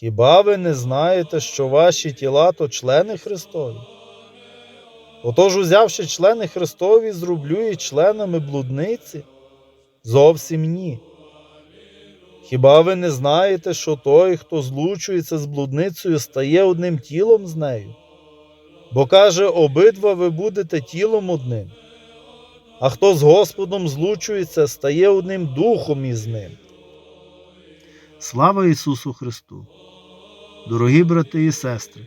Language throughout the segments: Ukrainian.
Хіба ви не знаєте, що ваші тіла то члени Христові? Отож, узявши члени Христові, зроблю їх членами блудниці? Зовсім ні. Хіба ви не знаєте, що той, хто злучується з блудницею, стає одним тілом з нею? Бо каже, обидва ви будете тілом одним, а хто з Господом злучується, стає одним духом із ним. Слава Ісусу Христу! Дорогі брати і сестри,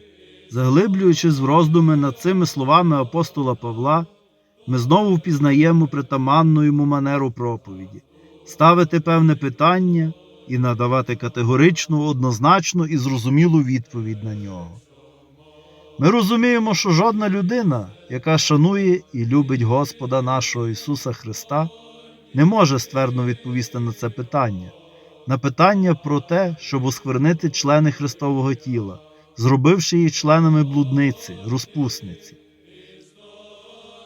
заглиблюючись в роздуми над цими словами апостола Павла, ми знову впізнаємо притаманну йому манеру проповіді, ставити певне питання і надавати категоричну, однозначну і зрозумілу відповідь на нього. Ми розуміємо, що жодна людина, яка шанує і любить Господа нашого Ісуса Христа, не може ствердно відповісти на це питання на питання про те, щоб осквернити члени Христового тіла, зробивши їх членами блудниці, розпусниці.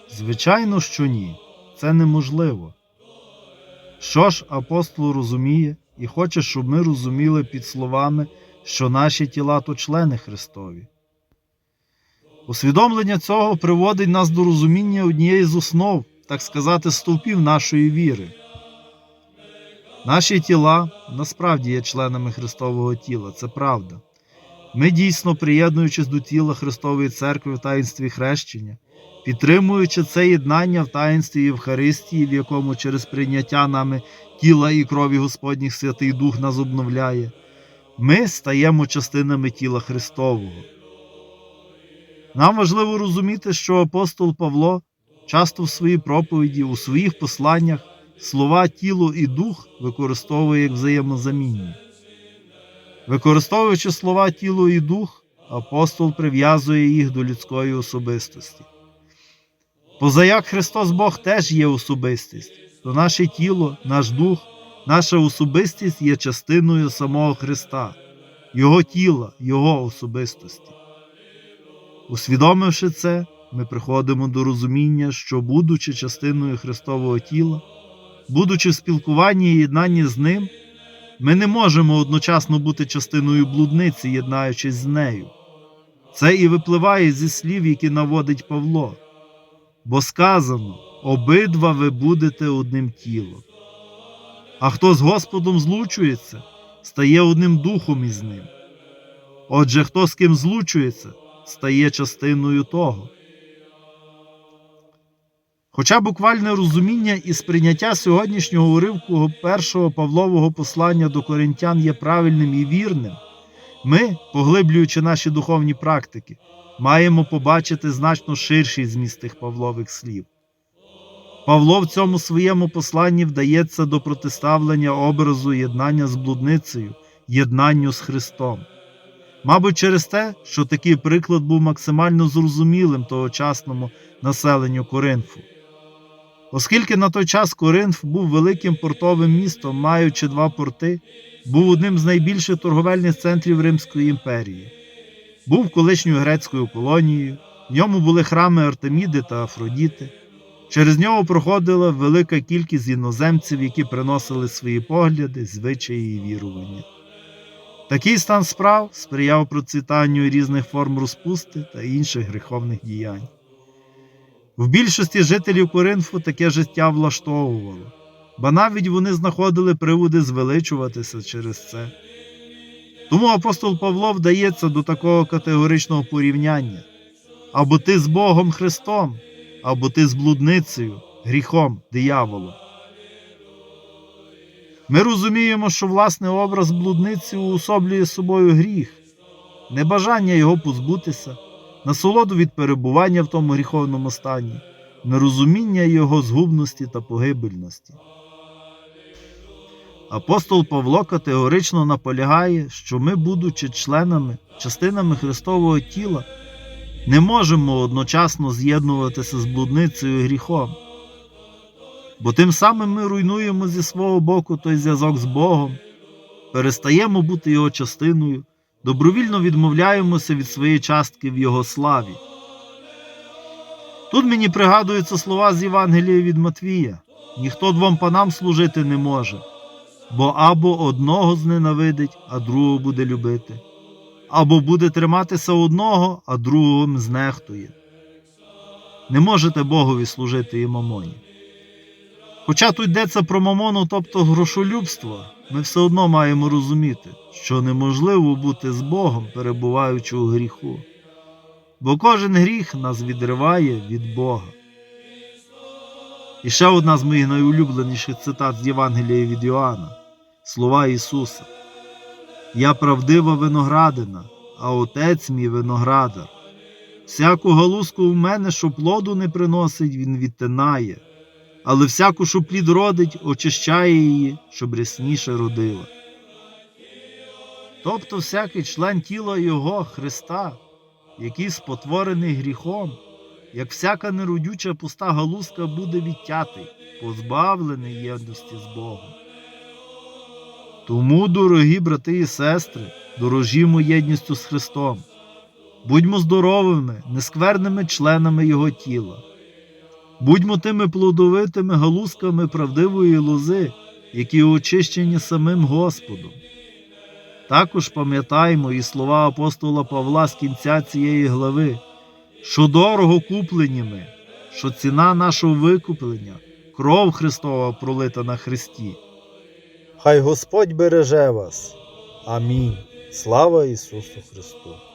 Звичайно, що ні, це неможливо. Що ж апостол розуміє і хоче, щоб ми розуміли під словами, що наші тіла то члени Христові. Усвідомлення цього приводить нас до розуміння однієї з основ, так сказати, стовпів нашої віри. Наші тіла насправді є членами Христового тіла, це правда. Ми дійсно, приєднуючись до тіла Христової церкви в таїнстві хрещення, підтримуючи це єднання в таїнстві Євхаристії, в якому через прийняття нами тіла і крові Господніх Святий Дух нас обновляє, ми стаємо частинами тіла Христового. Нам важливо розуміти, що апостол Павло часто в своїй проповіді, у своїх посланнях слова тіло і дух використовує як взаємозамінні. Використовуючи слова тіло і дух, апостол прив'язує їх до людської особистості. Позаяк Христос Бог теж є особистість, то наше тіло, наш дух, наша особистість є частиною самого Христа, Його тіла, Його особистості. Усвідомивши це, ми приходимо до розуміння, що, будучи частиною Христового тіла, будучи в спілкуванні і єднанні з ним, ми не можемо одночасно бути частиною блудниці, єднаючись з нею. Це і випливає зі слів, які наводить Павло. Бо сказано обидва ви будете одним тілом. А хто з Господом злучується, стає одним духом із ним. Отже, хто з ким злучується, стає частиною того. Хоча буквальне розуміння і сприйняття сьогоднішнього уривку першого Павлового послання до коринтян є правильним і вірним, ми, поглиблюючи наші духовні практики, маємо побачити значно ширший зміст тих Павлових слів. Павло в цьому своєму посланні вдається до протиставлення образу єднання з блудницею, єднанню з Христом. Мабуть, через те, що такий приклад був максимально зрозумілим тогочасному населенню Коринфу. Оскільки на той час Коринф був великим портовим містом, маючи два порти, був одним з найбільших торговельних центрів Римської імперії, був колишньою грецькою колонією, в ньому були храми Артеміди та Афродіти. Через нього проходила велика кількість іноземців, які приносили свої погляди, звичаї і вірування. Такий стан справ сприяв процвітанню різних форм розпусти та інших гріховних діянь. В більшості жителів Коринфу таке життя влаштовувало, ба навіть вони знаходили приводи звеличуватися через це. Тому апостол Павло вдається до такого категоричного порівняння або ти з Богом Христом, або ти з блудницею, гріхом, дияволом. Ми розуміємо, що власний образ блудниці уособлює собою гріх, небажання його позбутися насолоду від перебування в тому гріховному стані, нерозуміння його згубності та погибельності. Апостол Павло категорично наполягає, що ми, будучи членами, частинами Христового тіла, не можемо одночасно з'єднуватися з блудницею і гріхом, бо тим самим ми руйнуємо зі свого боку той зв'язок з Богом, перестаємо бути його частиною, добровільно відмовляємося від своєї частки в його славі. Тут мені пригадуються слова з Євангелія від Матвія: ніхто двом панам служити не може, бо або одного зненавидить, а другого буде любити, або буде триматися одного, а другого знехтує. Не можете Богові служити і мамоні. Хоча тут йдеться про мамону, тобто грошолюбство, ми все одно маємо розуміти, що неможливо бути з Богом, перебуваючи у гріху, бо кожен гріх нас відриває від Бога. І ще одна з моїх найулюбленіших цитат з Євангелія від Іоанна слова Ісуса. Я правдива виноградина, а отець мій виноградар. Всяку галузку в мене, що плоду не приносить, він відтинає, але всяку, що плід родить, очищає її, щоб рясніше родила. Тобто всякий член тіла Його Христа, який спотворений гріхом, як всяка неродюча пуста галузка буде відтятий, позбавлений єдності з Богом. Тому, дорогі брати і сестри, дорожімо єдністю з Христом. Будьмо здоровими, нескверними членами Його тіла. Будьмо тими плодовитими галузками правдивої лози, які очищені самим Господом. Також пам'ятаймо і слова апостола Павла з кінця цієї глави, що дорого куплені ми, що ціна нашого викуплення, кров Христова пролита на Христі. Хай Господь береже вас. Амінь. Слава Ісусу Христу!